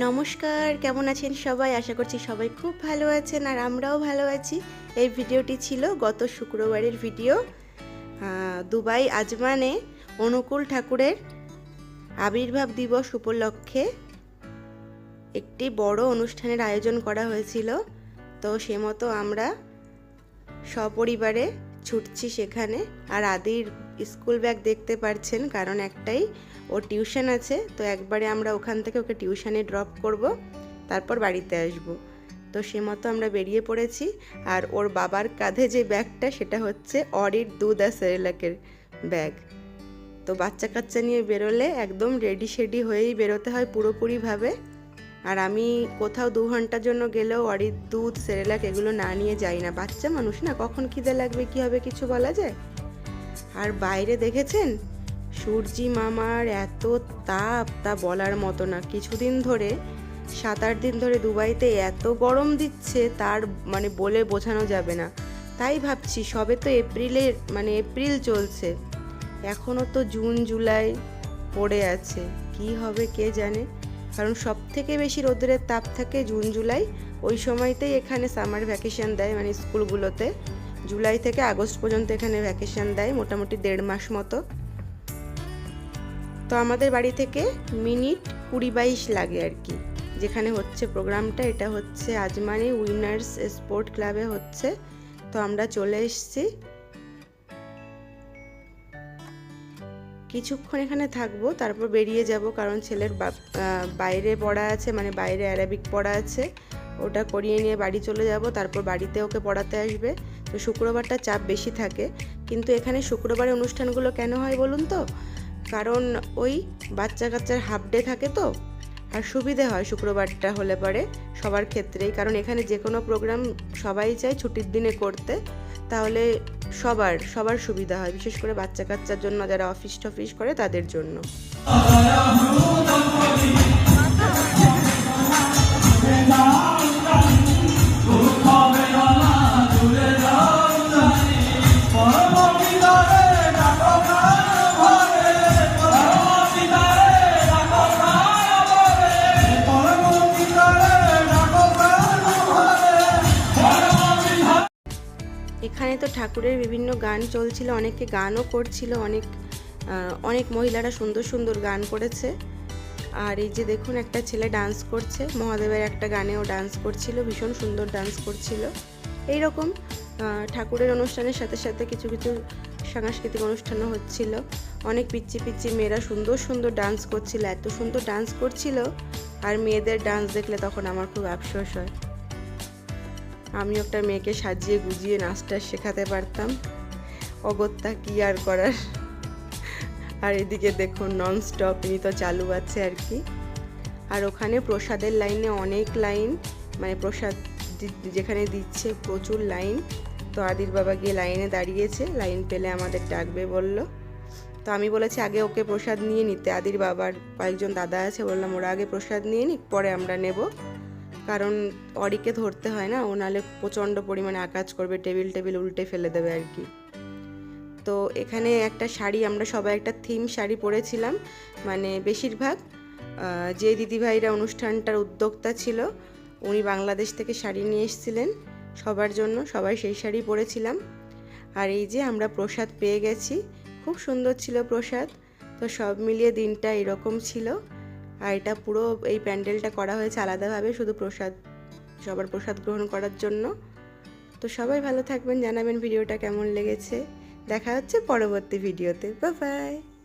নমস্কার, কেমন আছেন সবাই? আশা করছি সবাই খুব ভালো আছেন আর আমরাও ভালো আছি। এই ভিডিওটি ছিল গত শুক্রবারের ভিডিও। দুবাই আজমানে অনুকূল ঠাকুরের আবির্ভাব দিবস উপলক্ষে একটি বড় অনুষ্ঠানের আয়োজন করা হয়েছিল। তো সে মতো আমরা সপরিবারে ছুটছি সেখানে। আর আদির স্কুল ব্যাগ দেখতে পারছেন, কারণ একটাই ও টিউশন আছে। তো একবারে আমরা ওখান থেকে ওকে টিউশনে ড্রপ করব, তারপর বাড়িতে আসব। তো সে মতো আমরা বেরিয়ে পড়েছি। আর ওর বাবার কাঁধে যে ব্যাগটা, সেটা হচ্ছে অরির দুধ আর সেরেলাকের ব্যাগ। তো বাচ্চা কাচ্চা নিয়ে বেরোলে একদম রেডি শেডি হয়েই বেরোতে হয় পুরোপুরিভাবে। আর আমি কোথাও দু ঘণ্টার জন্য গেলেও অরির দুধ, সেরেলাক এগুলো না নিয়ে যাই না। বাচ্চা মানুষ না, কখন খিদে লাগবে, কি হবে কিছু বলা যায়? আর বাইরে দেখেছেন? সূর্যি মামার এত তাপ, তা বলার মতো না। কিছুদিন ধরে সাত আট দিন ধরে দুবাইতে এত গরম দিচ্ছে, তার মানে বলে বোঝানো যাবে না। তাই ভাবছি, সবে তো এপ্রিলের মানে এপ্রিল চলছে। এখনও তো জুন, জুলাই পড়ে আছে। কি হবে কে জানে? কারণ সব থেকে বেশি রোদ্রের তাপ থাকে জুন, জুলাই। ওই সময়তেই এখানে সামার ভ্যাকেশন দেয় মানে স্কুলগুলোতে। জুলাই থেকে আগস্ট পর্যন্ত এখানে ভ্যাকেশন দেয়, মোটামুটি দেড় মাস মতো। তো আমাদের বাড়ি থেকে মিনিট কুড়ি বাইশ লাগে আর কি। যেখানে হচ্ছে প্রোগ্রামটা, এটা হচ্ছে আজমানি উইনার্স স্পোর্ট ক্লাবে হচ্ছে। তো আমরা চলে এসেছি। কিছুক্ষণ এখানে থাকব, তারপর বেরিয়ে যাব কারণ ছেলের বাইরে পড়া আছে মানে বাইরে অ্যারাবিক পড়া আছে। ওটা করিয়ে নিয়ে বাড়ি চলে যাব, তারপর বাড়িতে ওকে পড়াতে আসবে। তো শুক্রবারটা চাপ বেশি থাকে। কিন্তু এখানে শুক্রবারে অনুষ্ঠানগুলো কেন হয় বলুন তো? কারণ ওই বাচ্চা কাচ্চার হাফ ডে থাকে তো, আর সুবিধে হয় শুক্রবারটা হলে পরে সবার ক্ষেত্রেই। কারণ এখানে যে কোনো প্রোগ্রাম সবাই চায় ছুটির দিনে করতে। তাহলে সবার সবার সুবিধা হয়, বিশেষ করে বাচ্চা কাচ্চার জন্য যারা অফিস টফিস করে তাদের জন্য। তো ঠাকুরের বিভিন্ন গান চলছিল, অনেকে গানও করছিল, অনেক অনেক মহিলারা সুন্দর সুন্দর গান করেছে। আর এই যে দেখুন, একটা ছেলে ডান্স করছে, মহাদেবের একটা গানেও ডান্স করছিল, ভীষণ সুন্দর ডান্স করছিল। এই রকম ঠাকুরের অনুষ্ঠানের সাথে সাথে কিছু কিছু সাংস্কৃতিক অনুষ্ঠানও হচ্ছিল। অনেক পিচ্ছি পিচ্ছি মেয়েরা সুন্দর সুন্দর ডান্স করছিল, এত সুন্দর ডান্স করছিল। আর মেয়েদের ডান্স দেখলে তখন আমার খুব আফসোস হয়। আমি একটা মেয়েকে সাজিয়ে গুজিয়ে নাচটা শেখাতে পারতাম। অগত্যা কি আর করার? আর এদিকে দেখুন নন স্টপ ইনি তো চালু আছে আর কি। আর ওখানে প্রসাদের লাইনে অনেক লাইন মানে প্রসাদ যেখানে দিচ্ছে প্রচুর লাইন। তো আদির বাবা গিয়ে লাইনে দাঁড়িয়েছে, লাইন পেলে আমাদের ডাকবে বলল। তো আমি বলেছি, আগে ওকে প্রসাদ নিয়ে নিতে। আদির বাবার কয়েকজন দাদা আছে, বললাম, ওরা আগে প্রসাদ নিয়ে নিক, পরে আমরা নেব। কারণ অরিকে ধরতে হয় না, ও নাহলে প্রচণ্ড পরিমাণে আকাজ করবে, টেবিল টেবিল উল্টে ফেলে দেবে আর কি। তো এখানে একটা শাড়ি, আমরা সবাই একটা থিম শাড়ি পরেছিলাম মানে বেশিরভাগ যে দিদিভাইরা অনুষ্ঠানটার উদ্যোক্তা ছিল, উনি বাংলাদেশ থেকে শাড়ি নিয়ে এসেছিলেন, সবার জন্য সবাই সেই শাড়ি পরেছিলাম। আর এই যে আমরা প্রসাদ পেয়ে গেছি, খুব সুন্দর ছিল প্রসাদ, তো সব মিলিয়ে দিনটা এরকম ছিল। আর এটা পুরো এই প্যান্ডেলটা করা হয়েছে আলাদাভাবে, শুধু প্রসাদ, সবার প্রসাদ গ্রহণ করার জন্য। তো সবাই ভালো থাকবেন, জানাবেন ভিডিওটা কেমন লেগেছে। দেখা হচ্ছে পরবর্তী ভিডিওতে। Bye bye